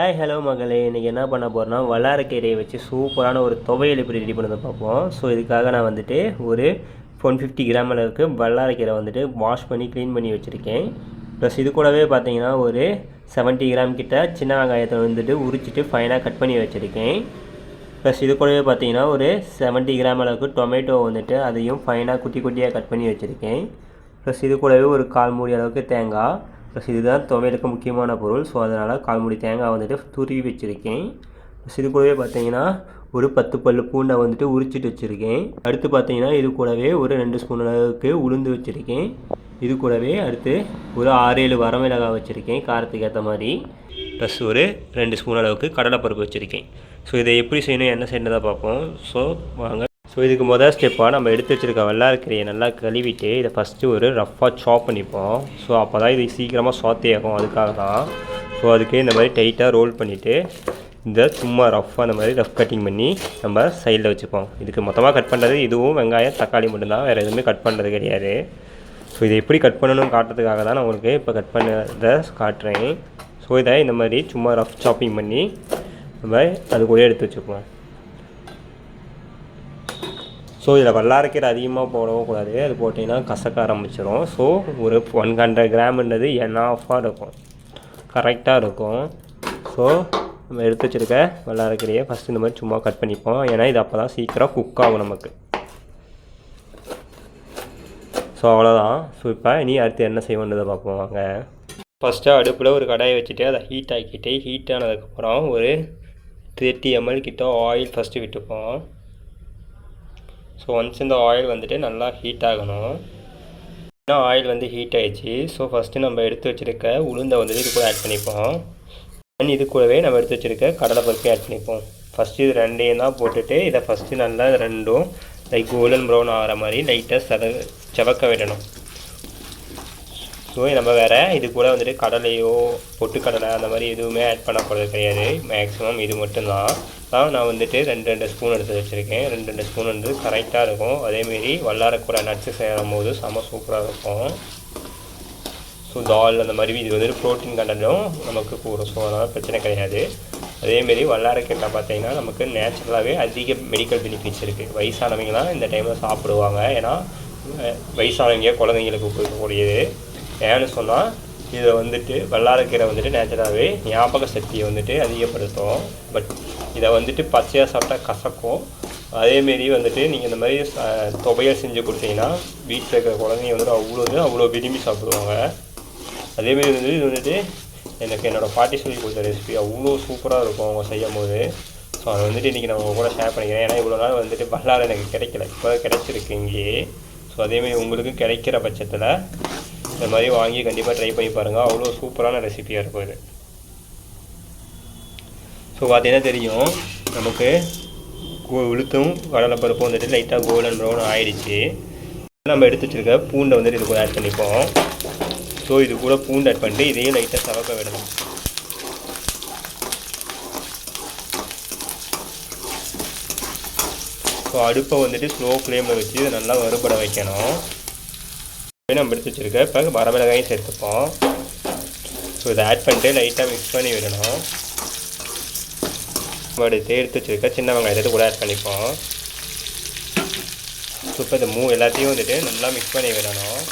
Hi hello மகளே. இன்றைக்கி என்ன பண்ண போகிறேன்னா வல்லாரக்கீரையை வச்சு சூப்பரான ஒரு துவையல் எப்படி ரெடி பண்ணதை பார்ப்போம். ஸோ இதுக்காக நான் வந்துட்டு ஒரு ஒன் ஃபிஃப்டி கிராம் அளவுக்கு வல்லாரக்கீரை வந்துட்டு வாஷ் பண்ணி க்ளீன் பண்ணி வச்சுருக்கேன். ப்ளஸ் இது கூடவே பார்த்தீங்கன்னா ஒரு 70 கிராம் கிட்ட சின்ன வெங்காயத்தை வந்துட்டு உரிச்சிட்டு ஃபைனாக கட் பண்ணி வச்சுருக்கேன். ப்ளஸ் இது கூடவே பார்த்தீங்கன்னா ஒரு 70 கிராம் அளவுக்கு டொமேட்டோ வந்துட்டு அதையும் ஃபைனாக குட்டி குட்டியாக கட் பண்ணி வச்சுருக்கேன். ப்ளஸ் இது கூடவே ஒரு கால் மூடி அளவுக்கு தேங்காய். ப்ளஸ் இதுதான் துவையலுக்கு முக்கியமான பொருள். ஸோ அதனால் கால்முடி தேங்காய் வந்துட்டு துருவி வச்சுருக்கேன். ப்ளஸ் இது கூடவே பார்த்தீங்கன்னா ஒரு பத்து பல்லு பூண்டை வந்துட்டு உரிச்சிட்டு வச்சுருக்கேன். அடுத்து பார்த்தீங்கன்னா இது கூடவே ஒரு ரெண்டு ஸ்பூன் அளவுக்கு உளுந்து வச்சுருக்கேன். இது கூடவே அடுத்து ஒரு ஆறு ஏழு வரமிளகாய் வச்சுருக்கேன் காரத்துக்கு ஏற்ற மாதிரி. ப்ளஸ் ஒரு ரெண்டு ஸ்பூன் அளவுக்கு கடலைப்பருப்பு வச்சுருக்கேன். ஸோ இதை எப்படி செய்யணும் என்ன செய்யணுதான் பார்ப்போம். ஸோ வாங்க. ஸோ இதுக்கு முதல் ஸ்டெப்பாக நம்ம எடுத்து வச்சுருக்க வெள்ளாரக்கீரையை நல்லா கழுவிட்டு இதை ஃபஸ்ட்டு ஒரு ரஃப்பாக சாப் பண்ணிப்போம். ஸோ அப்போ தான் இது சீக்கிரமாக சாத்தே ஆகும் அதுக்காக தான் ஸோ அதுக்கு இந்த மாதிரி டைட்டாக ரோல் பண்ணிவிட்டு இந்த சும்மா ரஃப்பாக அந்த மாதிரி ரஃப் கட்டிங் பண்ணி நம்ம சைடில் வச்சுப்போம். இதுக்கு மொத்தமாக கட் பண்ணுறது இதுவும் வெங்காயம் தக்காளி மட்டும்தான். வேறு எதுவுமே கட் பண்ணுறது கிடையாது. ஸோ இதை எப்படி கட் பண்ணணும்னு காட்டுறதுக்காக தான் நான் உங்களுக்கு இப்போ கட் பண்ணதை காட்டுறேன். ஸோ இதை இந்த மாதிரி சும்மா ரஃப் சாப்பிங் பண்ணி நம்ம அது கூட எடுத்து வச்சுக்குவோம் ஸோ இதில் வல்லாரக்கீரை அதிகமாக போடவும் கூடாது. அது போட்டிங்கன்னா கசக்க ஆரம்பிச்சிடும் ஸோ ஒரு ஒன் ஹண்ட்ரட் கிராம்ன்றது என்னாஃபாக இருக்கும். கரெக்டாக இருக்கும். ஸோ நம்ம எடுத்து வச்சுருக்க வல்லாரக்கீரையை ஃபஸ்ட்டு இந்த மாதிரி சும்மா கட் பண்ணிப்போம். ஏன்னா இது அப்போ தான் சீக்கிரம் குக் ஆகும் நமக்கு. ஸோ அவ்வளோதான் ஸோ இப்போ இனி அடுத்து என்ன செய்வோன்றதை பார்ப்போம். வாங்க. ஃபஸ்ட்டு அடுப்பில் ஒரு கடாயை வச்சுட்டு அதை ஹீட் ஆக்கிட்டு ஹீட் ஆனதுக்கப்புறம் ஒரு தேர்ட்டி எம்எல் கிட்ட ஆயில் ஃபஸ்ட்டு விட்டுப்போம். ஸோ ஒன்ஸ் இந்த ஆயில் வந்துட்டு நல்லா ஹீட் ஆகணும். ஏன்னா ஆயில் வந்து ஹீட் ஆகிடுச்சு ஸோ ஃபஸ்ட்டு நம்ம எடுத்து வச்சுருக்க உளுந்தை வந்துட்டு இது கூட ஆட் பண்ணிப்போம். அண்ட் இது கூடவே நம்ம எடுத்து வச்சுருக்க கடலைப்பருப்பையும் ஆட் பண்ணிப்போம். ஃபஸ்ட்டு இது ரெண்டையும் தான் போட்டுட்டு இதை ஃபஸ்ட்டு நல்லா ரெண்டும் லைக் கோல்டன் ப்ரௌன் ஆகிற மாதிரி லைட்டாக செவ செவக்க விடணும். ஸோ நம்ம வேறு இது கூட வந்துட்டு கடலையோ பொட்டுக்கடலை அந்த மாதிரி எதுவுமே ஆட் பண்ண போகிறது கிடையாது. மேக்ஸிமம் இது மட்டும்தான். தான் நான் வந்துட்டு ரெண்டு ரெண்டு ஸ்பூன் எடுத்து வச்சுருக்கேன். ரெண்டு ரெண்டு ஸ்பூன் வந்து கரெக்டாக இருக்கும். அதேமாரி வல்லாரக்கூட நட்ஸு செய்யும் போது செம சூப்பராக இருக்கும். ஸோ தால் அந்த மாதிரி இது வந்துட்டு ப்ரோட்டீன் கண்டனும் நமக்கு கூறும் ஸோ அதனால் பிரச்சனை கிடையாது. அதேமாரி வல்லாரக்கீரை பார்த்தீங்கன்னா நமக்கு நேச்சுரலாகவே அதிக மெடிக்கல் பெனிஃபிட்ஸ் இருக்குது வயசானவங்களாம் இந்த டைமில் சாப்பிடுவாங்க. ஏன்னா வயசானவங்க குழந்தைங்களுக்கு கொடுக்கக்கூடியது. ஏன்னு சொன்னால் இதை வந்துட்டு வல்லாரக்கீரை வந்துட்டு நேச்சுரலாகவே ஞாபக சக்தியை வந்துட்டு அதிகப்படுத்தும். பட் இதை வந்துட்டு பச்சையாக சாப்பிட்டா கசக்கும். அதேமாரி வந்துட்டு நீங்கள் இந்த மாதிரி ச- துவையல் செஞ்சு கொடுத்தீங்கன்னா வீட்டில் இருக்கிற குழந்தைங்க வந்துட்டு அவ்வளோ வந்து அவ்வளோ விரும்பி சாப்பிடுவாங்க. அதேமாரி வந்து இது வந்துட்டு எனக்கு என்னோடய பாட்டி சொல்லி கொடுத்த ரெசிபி அவ்வளோ சூப்பராக இருக்கும் அவங்க செய்யும் போது ஸோ அதை வந்துட்டு இன்றைக்கி நான் உங்கள் கூட ஷேர் பண்ணிக்கிறேன். ஏன்னா இவ்வளோ நாள் வந்துட்டு வல்லார எனக்கு கிடைக்கல. இப்போ கிடைச்சிருக்கு இங்கேயே. ஸோ அதேமாரி உங்களுக்கு கிடைக்கிற பட்சத்தில் இந்த மாதிரி வாங்கி கண்டிப்பாக ட்ரை பண்ணி பாருங்கள் அவ்வளோ சூப்பரான ரெசிபியாக இருக்கும் இது. ஸோ பார்த்தீங்கன்னா தெரியும். நமக்கு கு- உளுத்தும் கடலைப்பருப்பும் வந்துட்டு லைட்டாக கோல்டன் ப்ரௌன் ஆயிடுச்சு. நம்ம எடுத்து வச்சிருக்க பூண்டை வந்துட்டு இது கூட ஆட் பண்ணிப்போம். ஸோ இது கூட பூண்டு ஆட் பண்ணிட்டு இதையும் லைட்டாக சவக்க விடணும். ஸோ அடுப்பை வந்துட்டு ஸ்லோ ஃப்ளேமில் வச்சு இதை நல்லா வறுபட வைக்கணும். இப்போ நம்ம எடுத்து வச்சிருக்க இப்போ வரமிளகாயும் சேர்த்துப்போம். ஸோ இதை ஆட் பண்ணிட்டு லைட்டாக மிக்ஸ் பண்ணி விடணும். நம்ம எடுத்து எடுத்து சின்ன வெங்காயத்தை கூட ஆட் பண்ணிப்போம். ஸோ இப்போ இந்த மூ எல்லாத்தையும் வந்துட்டு நல்லா மிக்ஸ் பண்ணி விடணும்.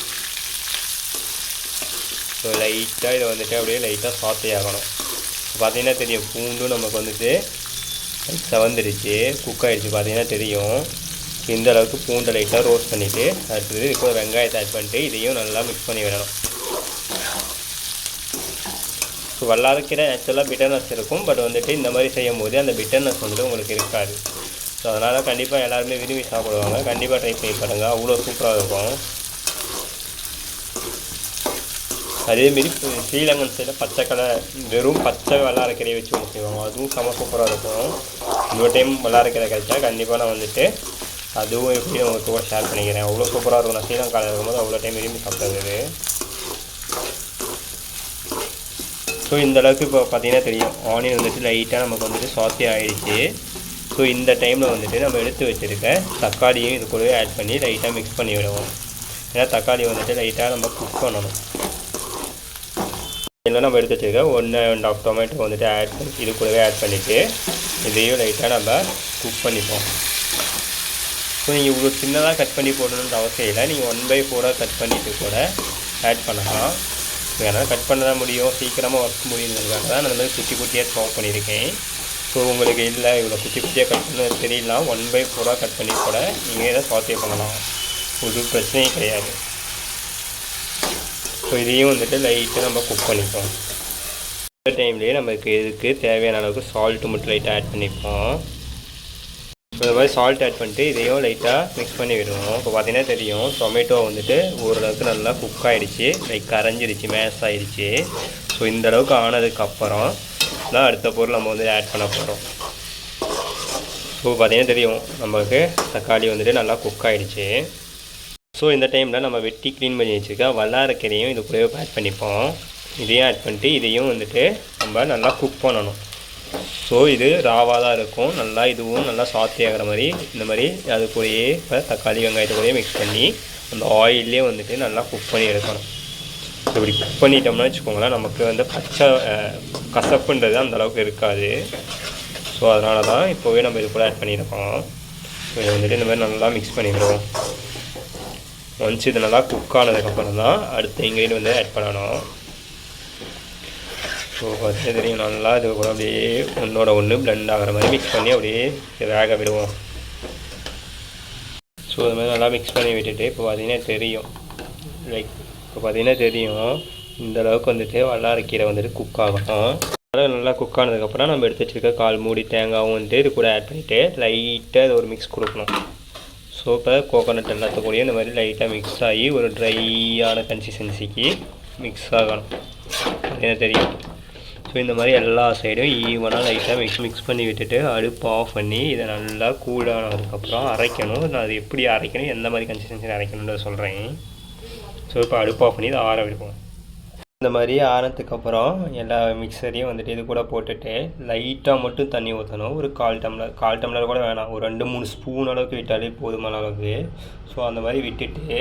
ஸோ லைட்டாக இதை வந்துட்டு அப்படியே லைட்டாக சாத்தே ஆகணும். பார்த்தீங்கன்னா தெரியும் பூண்டும் நமக்கு வந்துட்டு சவந்துருச்சு. குக் ஆகிடுச்சு பார்த்தீங்கன்னா தெரியும். இந்த அளவுக்கு பூண்டை லைட்டாக ரோஸ்ட் பண்ணிவிட்டு அடுத்தது இப்போ வெங்காயத்தை ஆட் பண்ணிட்டு இதையும் நல்லா மிக்ஸ் பண்ணி விடணும். ஸோ வல்லாரக்கீரை ஆக்சுவலாக பிட்டர்னஸ் இருக்கும் பட் வந்துட்டு இந்த மாதிரி செய்யும் போது அந்த பிட்டர்னஸ் வந்துட்டு உங்களுக்கு இருக்காது. ஸோ அதனால் கண்டிப்பாக எல்லாருமே விரும்பி சாப்பிடுவாங்க. கண்டிப்பாக ட்ரை பண்ணி பாருங்கள் அவ்வளோ சூப்பராக இருக்கும். அதேமாரி ஸ்ரீலங்கன் சைடில் பச்சை கலர் வெறும் பச்சை வல்லாரக்கீரையை வச்சு ஒன்று செய்வாங்க. அதுவும் செம சூப்பராக இருக்கும். இன்னொரு டைம் வல்லாரக்கீரை கிடைச்சா கண்டிப்பாக நான் வந்துட்டு அதுவும் எப்படியும் உங்களுக்கு கூட ஷேர் பண்ணிக்கிறேன். அவ்வளோ சூப்பராக இருக்கும். நான் ஸ்ரீலங்காவில் இருக்கும்போது அவ்வளோ டைம் விரும்பி சாப்பிட்டது ஸோ இந்த அளவுக்கு இப்போ பார்த்தீங்கன்னா தெரியும். ஆனியன் வந்துட்டு லைட்டாக நமக்கு வந்துட்டு சாத்தி ஆகிடுச்சு ஸோ இந்த டைமில் வந்துட்டு நம்ம எடுத்து வச்சுருக்க தக்காளியும் இது கூடவே ஆட் பண்ணி லைட்டாக மிக்ஸ் பண்ணி விடுவோம். ஏன்னா தக்காளி வந்துட்டு லைட்டாக நம்ம குக் பண்ணணும். இல்லை நம்ம எடுத்து வச்சுருக்கேன் ஒன்று அண்ட் ஆஃப் டொமேட்டோ வந்துட்டு ஆட் பண்ணி இது கூடவே ஆட் பண்ணிவிட்டு இதையும் லைட்டாக நம்ம குக் பண்ணிப்போம். ஸோ நீங்கள் இவ்வளோ சின்னதாக கட் பண்ணி போடணுன்ற அவசியம் இல்லை. நீங்கள் ஒன் பை ஃபோராக கட் பண்ணிவிட்டு கூட ஆட் பண்ணலாம். என்னால் கட் பண்ண தான் முடியும். சீக்கிரமாக ஒர்க் முடியுங்கிறதுக்காக தான் நான் இந்த மாதிரி குட்டி குட்டியாக ஸ்டாப் பண்ணியிருக்கேன். ஸோ உங்களுக்கு இல்லை இவ்வளோ குட்டி குட்டியாக கட் பண்ண தெரியலாம் ஒன் பை ஃபோராக கட் பண்ணி கூட நீங்கள் இதை சாத்திய பண்ணலாம். ஒரு பிரச்சனையும் கிடையாது. ஸோ இதையும் வந்துட்டு லைட்டாக நம்ம குக் பண்ணிப்போம். இந்த டைம்லேயே நமக்கு இதுக்கு தேவையான அளவுக்கு சால்ட்டு மட்டும் லைட்டாக ஆட் பண்ணிப்போம். ஸோ இந்த மாதிரி சால்ட் ஆட் பண்ணிட்டு இதையும் லைட்டாக மிக்ஸ் பண்ணி விடுவோம். இப்போ பார்த்தீங்கன்னா தெரியும் டொமேட்டோ வந்துட்டு ஓரளவுக்கு நல்லா குக் ஆகிடுச்சு லைக் கரைஞ்சிருச்சு மேஷ் ஆகிடுச்சு ஸோ இந்த அளவுக்கு ஆனதுக்கப்புறம் தான் அடுத்த பொருள் நம்ம வந்து ஆட் பண்ண போகிறோம் ஸோ பார்த்தீங்கன்னா தெரியும் நமக்கு தக்காளி வந்துட்டு நல்லா குக் ஆகிடுச்சு ஸோ இந்த டைமில் நம்ம வெட்டி க்ளீன் பண்ணி வச்சுருக்க வல்லாரக்கீரையும் இது கூடவே ஆட் பண்ணிப்போம். இதையும் ஆட் பண்ணிட்டு இதையும் வந்துட்டு நம்ம நல்லா குக் பண்ணணும். ஸோ இது ராவாக தான் இருக்கும். நல்லா இதுவும் நல்லா சாத்தி ஆகிற மாதிரி இந்த மாதிரி அது கூடயே இப்போ தக்காளி வெங்காயத்தை கூடயே மிக்ஸ் பண்ணி அந்த ஆயிலே வந்துட்டு நல்லா குக் பண்ணி எடுக்கணும். இப்படி குக் பண்ணிட்டோம்னா வச்சுக்கோங்களேன் நமக்கு வந்து பச்சை கசப்புன்றது அந்த அளவுக்கு இருக்காது. ஸோ அதனால தான் இப்போவே நம்ம இது கூட ஆட் பண்ணியிருக்கோம் ஸோ இதை வந்துட்டு இந்த மாதிரி நல்லா மிக்ஸ் பண்ணிக்கிறோம் ஒன்ஸ் இது நல்லா குக் ஆனதுக்கப்புறம் தான் அடுத்த இன்க்ரீடியன்ட் வந்து ஆட் பண்ணணும். ஸோ ஃபஸ்ட்டு தெரியும் நல்லா இது கூட அப்படியே ஒன்றோட ஒன்று blend ஆகிற மாதிரி மிக்ஸ் பண்ணி அப்படியே வேக விடுவோம். ஸோ இது மாதிரி நல்லா மிக்ஸ் பண்ணி விட்டுட்டு இப்போ பார்த்தீங்கன்னா தெரியும். லைக் இப்போ பார்த்தீங்கன்னா தெரியும். இந்த அளவுக்கு வந்துட்டு வல்லாரக்கீரை வந்துட்டு குக் ஆகும் அதாவது நல்லா குக் ஆனதுக்கப்புறம் நம்ம எடுத்து வச்சிருக்க கால் மூடி தேங்காவும் வந்துட்டு இது கூட ஆட் பண்ணிவிட்டு லைட்டாக இது ஒரு மிக்ஸ் கொடுக்கணும். ஸோ இப்போ கோகோனட் எல்லாத்துக்கூடயும் இந்த மாதிரி லைட்டாக மிக்ஸ் ஆகி ஒரு ட்ரையான கன்சிஸ்டன்சிக்கு மிக்ஸ் ஆகணும். எனக்கு தெரியும். ஸோ இந்த மாதிரி எல்லா சைடும் ஈவனாக லைட்டாக மிக்ஸ் மிக்ஸ் பண்ணி விட்டுட்டு அடுப்பு ஆஃப் பண்ணி இதை நல்லா கூலானதுக்கப்புறம் அரைக்கணும். நான் அது எப்படி அரைக்கணும் எந்த மாதிரி கன்சிஸ்டன்சியில் அரைக்கணுன்றத சொல்கிறேன் ஸோ இப்போ அடுப்பு ஆஃப் பண்ணி இதை ஆற விடுவோம். இந்த மாதிரி ஆனதுக்கப்புறம் எல்லா மிக்சரையும் வந்துட்டு இது கூட போட்டுட்டு லைட்டாக மட்டும் தண்ணி ஊற்றணும் ஒரு கால் டம்ளர் கால் டம்ளர் கூட வேணாம். ஒரு ரெண்டு மூணு ஸ்பூன் அளவுக்கு விட்டாலே போதுமான அளவுக்கு. ஸோ அந்த மாதிரி விட்டுட்டு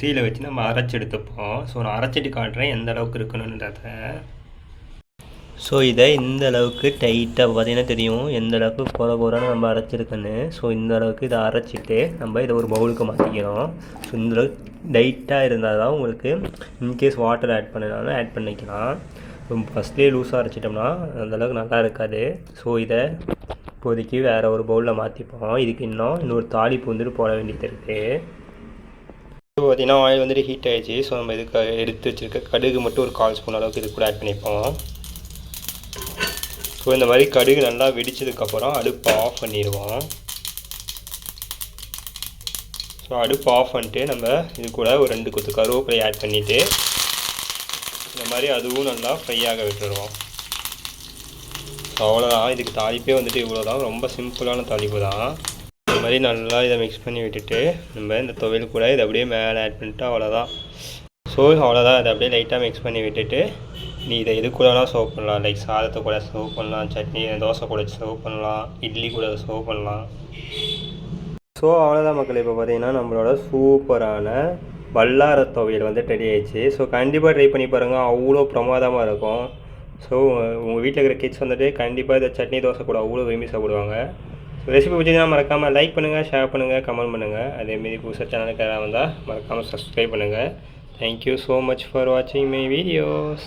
தீயில வச்சு நம்ம அரைச்சி எடுத்துப்போம். ஸோ நான் அரைச்சிட்டு காட்டுறேன் எந்த அளவுக்கு இருக்கணுன்றத ஸோ இதை இந்த அளவுக்கு டைட்டாக பார்த்தீங்கன்னா தெரியும். எந்த அளவுக்கு குறை குறைன்னு நம்ம அரைச்சிருக்குன்னு ஸோ இந்த அளவுக்கு இதை அரைச்சிட்டு நம்ம இதை ஒரு பவுலுக்கு மாற்றிக்கிறோம் ஸோ இந்த அளவுக்கு டைட்டாக இருந்தால் தான் உங்களுக்கு இன்கேஸ் வாட்டர் ஆட் பண்ணினாலும் ஆட் பண்ணிக்கலாம். இப்போ ஃபஸ்ட்லேயே லூஸாக அரைச்சிட்டோம்னா அந்த அளவுக்கு நல்லா இருக்காது. ஸோ இதை இப்போதைக்கு வேறு ஒரு பவுலில் மாற்றிப்போம் இதுக்கு இன்னும் இன்னொரு தாளிப்பு வந்துட்டு போட வேண்டியது இருக்குது இப்போ பார்த்தீங்கன்னா ஆயில் வந்துட்டு ஹீட் ஆகிடுச்சு ஸோ நம்ம இதுக்கு எடுத்து வச்சிருக்க கடுகு மட்டும் ஒரு கால் ஸ்பூன் அளவுக்கு இது கூட ஆட் பண்ணிப்போம். ஸோ இந்த மாதிரி கடுகு நல்லா வெடித்ததுக்கப்புறம் அடுப்பை ஆஃப் பண்ணிடுவோம். ஸோ அடுப்பு ஆஃப் பண்ணிட்டு நம்ம இது கூட ஒரு ரெண்டு கொத்து கருவேப்பிலை ஆட் பண்ணிவிட்டு இந்த மாதிரி அதுவும் நல்லா ஃப்ரையாக விட்டுருவோம் ஸோ அவ்வளோதான் இதுக்கு தாளிப்பே வந்துட்டு இவ்வளோ தான் ரொம்ப சிம்பிளான தாளிப்பு தான். இந்த மாதிரி நல்லா இதை மிக்ஸ் பண்ணி விட்டுட்டு நம்ம இந்த துவையல் கூட இதை அப்படியே மேலே ஆட் பண்ணிட்டு அவ்வளோதான் ஸோ அவ்வளோதான் இதை அப்படியே லைட்டாக மிக்ஸ் பண்ணி விட்டுட்டு நீ இதை எது கூடலாம் சர்வ் பண்ணலாம்? லைக் சாதத்தை கூட சர்வ் பண்ணலாம். சட்னி தோசை கூட சர்வ் பண்ணலாம். இட்லி கூட சர்வ் பண்ணலாம். ஸோ அவ்வளோதான் மக்கள். இப்போ பார்த்தீங்கன்னா நம்மளோட சூப்பரான வல்லார துவையல் வந்து ரெடி ஆயிடுச்சு. ஸோ கண்டிப்பாக ட்ரை பண்ணி பாருங்கள் அவ்வளோ பிரமாதமாக இருக்கும். ஸோ உங்கள் வீட்டில் இருக்கிற கிட்ஸ் வந்துட்டு கண்டிப்பாக இந்த சட்னி தோசை கூட அவ்வளோ விரும்பி சாப்பிடுவாங்க. ஸோ ரெசிபி பிடிச்சதுன்னா மறக்காமல் லைக் பண்ணுங்கள் ஷேர் பண்ணுங்கள் கமெண்ட் பண்ணுங்கள் அதேமாரி புதுசாக சேனலுக்கு யாராவது வந்தால் மறக்காமல் சப்ஸ்கிரைப் பண்ணுங்கள் thank you so much for வாட்சிங் மை வீடியோஸ்